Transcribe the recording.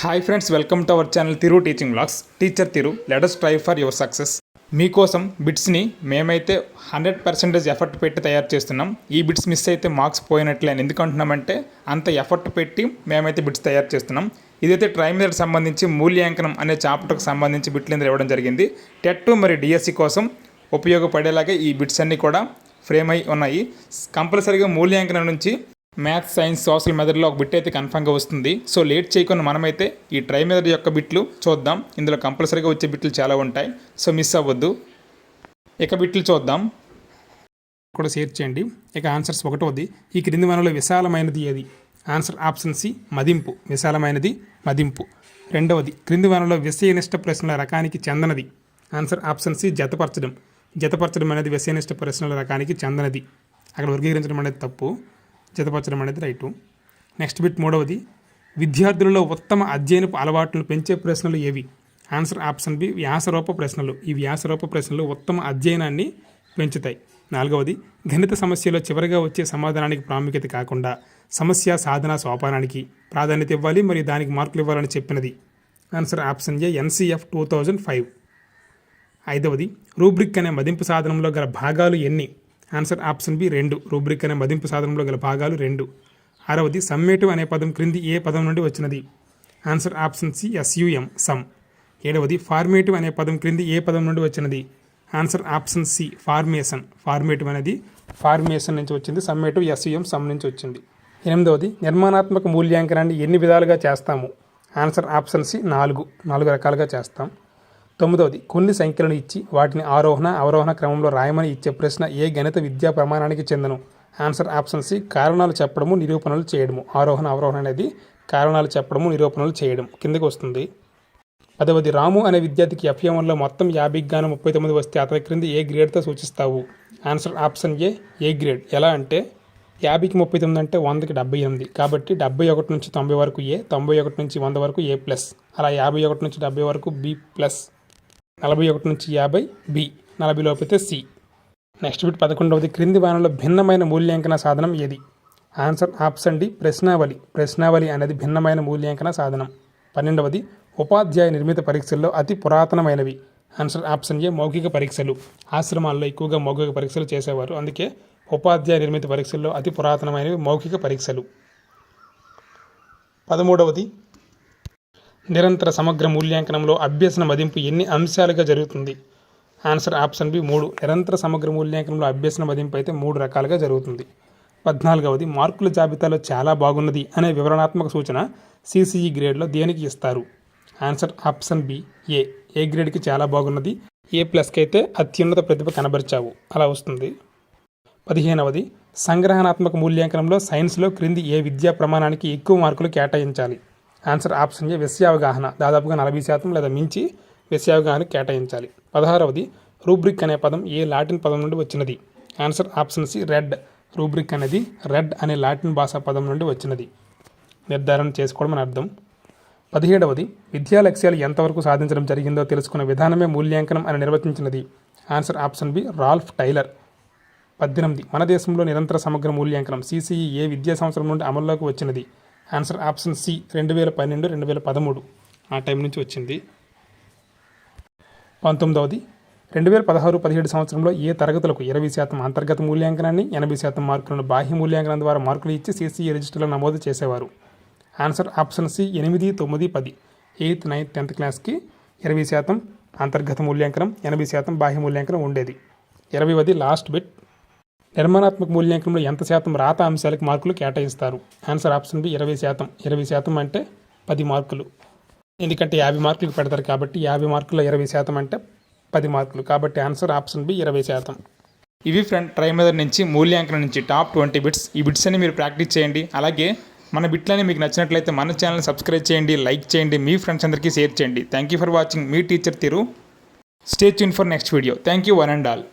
Hi friends welcome to our channel Tiru teaching blogs teacher Tiru let us try for your success మీకోసం బిట్స్ని మేమైతే hundred percentage effort పెట్టి తయారు చేస్తున్నాం. ఈ బిట్స్ మిస్ అయితే మార్క్స్ పోయినట్లే అని ఎందుకంటున్నామంటే అంత ఎఫర్ట్ పెట్టి మేమైతే బిట్స్ తయారు చేస్తున్నాం. ఇదైతే ట్రైమర్ సంబంధించి మూల్యాంకనం అనే చాప్టర్కి సంబంధించి బిట్లు ఇవ్వడం జరిగింది. టెట్ మరి డిఎస్సి కోసం ఉపయోగపడేలాగే ఈ బిట్స్ అన్నీ కూడా ఫ్రేమ్ అయి ఉన్నాయి. కంపల్సరీగా మూల్యాంకనం నుంచి మ్యాథ్స్ సైన్స్ సోషల్ మెథడ్లో ఒక బిట్ అయితే కన్ఫర్మ్గా వస్తుంది. సో లేట్ చేయకుండా మనమైతే ఈ ట్రై మెథడ్ యొక్క బిట్లు చూద్దాం. ఇందులో కంపల్సరీగా వచ్చే బిట్లు చాలా ఉంటాయి. సో మిస్ అవ్వద్దు. ఇక బిట్లు చూద్దాం. కూడా షేర్ చేయండి. ఇక ఆన్సర్స్ ఒకటోది. ఈ క్రింది వనలో విశాలమైనది ఏది? ఆన్సర్ ఆప్షన్ సి మదింపు. విశాలమైనది మదింపు. రెండవది క్రింది వనలో విషయనిష్ట ప్రశ్నల రకానికి చెందనది. ఆన్సర్ ఆప్షన్ సి జతపరచడం. జతపరచడం అనేది విషయనిష్ట ప్రశ్నల రకానికి చెందనది. అక్కడ వర్గీకరించడం అనేది తప్పు. జతపరచడం అనేది రైటు. నెక్స్ట్ బిట్ మూడవది విద్యార్థులలో ఉత్తమ అధ్యయనపు అలవాట్లను పెంచే ప్రశ్నలు ఏవి? ఆన్సర్ ఆప్షన్ బి వ్యాసరూప ప్రశ్నలు. ఈ వ్యాసరూప ప్రశ్నలు ఉత్తమ అధ్యయనాన్ని పెంచుతాయి. నాలుగవది గణిత సమస్యలో చివరిగా వచ్చే సమాధానానికి ప్రాముఖ్యత కాకుండా సమస్య సాధన సోపానానికి ప్రాధాన్యత ఇవ్వాలి మరియు దానికి మార్కులు ఇవ్వాలని చెప్పినది. Answer option A NCF two thousand five. ఐదవది రూబ్రిక్ అనే మదింపు సాధనంలో గల భాగాలు ఎన్ని? ఆన్సర్ ఆప్షన్ బి రెండు. రూబ్రిక్ అనే మదింపు సాధనంలో గల భాగాలు రెండు. ఆరవది సమ్మేటివ్ అనే పదం క్రింది ఏ పదం నుండి వచ్చినది? Answer option C S U M sum ఏడవది ఫార్మేటివ్ అనే పదం క్రింది ఏ పదం నుండి వచ్చినది? Answer option C formation. Formative అనేది ఫార్మేషన్ నుంచి వచ్చింది సమ్మేటివ్ ఎస్యుఎం సమ్ నుంచి వచ్చింది. ఎనిమిదవది నిర్మాణాత్మక మూల్యాంకనాన్ని ఎన్ని విధాలుగా చేస్తాము? ఆన్సర్ ఆప్షన్ సి నాలుగు. నాలుగు రకాలుగా చేస్తాం. తొమ్మిదవది కొన్ని సంఖ్యలను ఇచ్చి వాటిని ఆరోహణ అవరోహణ క్రమంలో రాయమని ఇచ్చే ప్రశ్న ఏ గణిత విద్యా ప్రమాణానికి చెందను? ఆన్సర్ ఆప్షన్ సి కారణాలు చెప్పడము నిరూపణలు చేయడము. ఆరోహణ అవరోహణ అనేది కారణాలు చెప్పడము నిరూపణలు చేయడం కిందకి వస్తుంది. పదవది రాము అనే విద్యార్థికి ఎఫ్ఎంలో మొత్తం యాభైకి గాను ముప్పై తొమ్మిది వస్తే అతని క్రింద ఏ గ్రేడ్తో సూచిస్తావు? Answer option A A grade ఎలా అంటే యాభైకి ముప్పై తొమ్మిది అంటే వందకి డెబ్బై ఎనిమిది. కాబట్టి డెబ్బై ఒకటి నుంచి తొంభై వరకు ఏ తొంభై ఒకటి నుంచి వంద వరకు ఏ ప్లస్? అలా యాభై ఒకటి నుంచి డెబ్బై వరకు బి ప్లస్. నలభై ఒకటి నుంచి యాభై బి. నలభై లోపైతే సి. నెక్స్ట్ బిట్ పదకొండవది. క్రింది వానలో భిన్నమైన మూల్యాంకన సాధనం ఏది? Answer option D. ప్రశ్నావళి. ప్రశ్నావళి అనేది భిన్నమైన మూల్యాంకన సాధనం. పన్నెండవది. ఉపాధ్యాయ నిర్మిత పరీక్షల్లో అతి పురాతనమైనవి. Answer option A. మౌఖిక పరీక్షలు. ఆశ్రమాల్లో ఎక్కువగా మౌఖిక పరీక్షలు చేసేవారు. అందుకే ఉపాధ్యాయ నిర్మిత పరీక్షల్లో అతి పురాతనమైనవి మౌఖిక పరీక్షలు. పదమూడవది. నిరంతర సమగ్ర మూల్యాంకనంలో అభ్యసన మదింపు ఎన్ని అంశాలుగా జరుగుతుంది? ఆన్సర్ ఆప్షన్ బి మూడు. నిరంతర సమగ్ర మూల్యాంకనంలో అభ్యసన మదింపు అయితే మూడు రకాలుగా జరుగుతుంది. పద్నాలుగవది మార్కుల జాబితాలో చాలా బాగున్నది అనే వివరణాత్మక సూచన సిసిఈ గ్రేడ్లో దేనికి ఇస్తారు? Answer option B A. A గ్రేడ్కి చాలా బాగున్నది ఏ ప్లస్కి అయితే అత్యున్నత ప్రతిభ కనబరిచావు? అలా వస్తుంది. పదిహేనవది సంగ్రహణాత్మక మూల్యాంకనంలో సైన్స్లో క్రింది ఏ విద్యా ప్రమాణానికి ఎక్కువ మార్కులు కేటాయించాలి? ఆన్సర్ ఆప్షన్ ఏ విషయావగాహన దాదాపుగా నలభై శాతం లేదా మించి విషయావగాహన కేటాయించాలి. పదహారవది రూబ్రిక్ అనే పదం ఏ లాటిన్ పదం నుండి వచ్చినది? Answer option C red. Rubric అనేది రెడ్ అనే లాటిన్ భాషా పదం నుండి వచ్చినది. నిర్ధారణ చేసుకోవడం అని అర్థం. పదిహేడవది విద్యా లక్ష్యాలు ఎంతవరకు సాధించడం జరిగిందో తెలుసుకున్న విధానమే మూల్యాంకనం అని నిర్వచించినది. Answer option B Ralph Tyler. పద్దెనిమిది మన దేశంలో నిరంతర సమగ్ర మూల్యాంకనం సిసిఈ ఏ విద్యా సంవత్సరం నుండి అమల్లోకి వచ్చినది? ఆన్సర్ ఆప్షన్ సి రెండు వేల పన్నెండు రెండు వేల పదమూడు. ఆ టైం నుంచి వచ్చింది. పంతొమ్మిదవది రెండు వేల పదహారు పదిహేడు సంవత్సరంలో ఏ తరగతులకు ఇరవై శాతం అంతర్గత మూల్యాంకనాన్ని ఎనభై శాతం మార్కులను బాహ్య మూల్యాంకనం ద్వారా మార్కులు ఇచ్చి సీసీఏ రిజిస్టర్లో నమోదు చేసేవారు? ఆన్సర్ ఆప్షన్ సి ఎనిమిది తొమ్మిది పది. ఎయిత్ నైన్త్ టెన్త్ క్లాస్కి ఇరవై శాతం అంతర్గత మూల్యాంకనం ఎనభై శాతం బాహ్య మూల్యాంకనం ఉండేది. ఇరవైవది లాస్ట్ బిట్. నిర్మాణాత్మక మూల్యాంకనంలో ఎంత శాతం రాత అంశాలకు మార్కులు కేటాయిస్తారు? ఆన్సర్ ఆప్షన్ బి ఇరవై శాతం. ఇరవై శాతం అంటే పది మార్కులు. ఎందుకంటే యాభై మార్కులకు పెడతారు కాబట్టి యాభై మార్కుల ఇరవై శాతం అంటే పది మార్కులు. కాబట్టి ఆన్సర్ ఆప్షన్ బి ఇరవై శాతం. ఇవి ఫ్రెండ్ ట్రైమదర్ నుంచి మూల్యాంకనం నుంచి టాప్ ట్వంటీ బిట్స్. ఈ బిట్స్ అని మీరు ప్రాక్టీస్ చేయండి. అలాగే మన బిట్లని మీకు నచ్చినట్లయితే మన ఛానల్ సబ్స్క్రైబ్ చేయండి లైక్ చేయండి మీ ఫ్రెండ్స్ అందరికీ షేర్ చేయండి. Thank you for watching me teacher Tiru. Stay tune for next video thank you one and all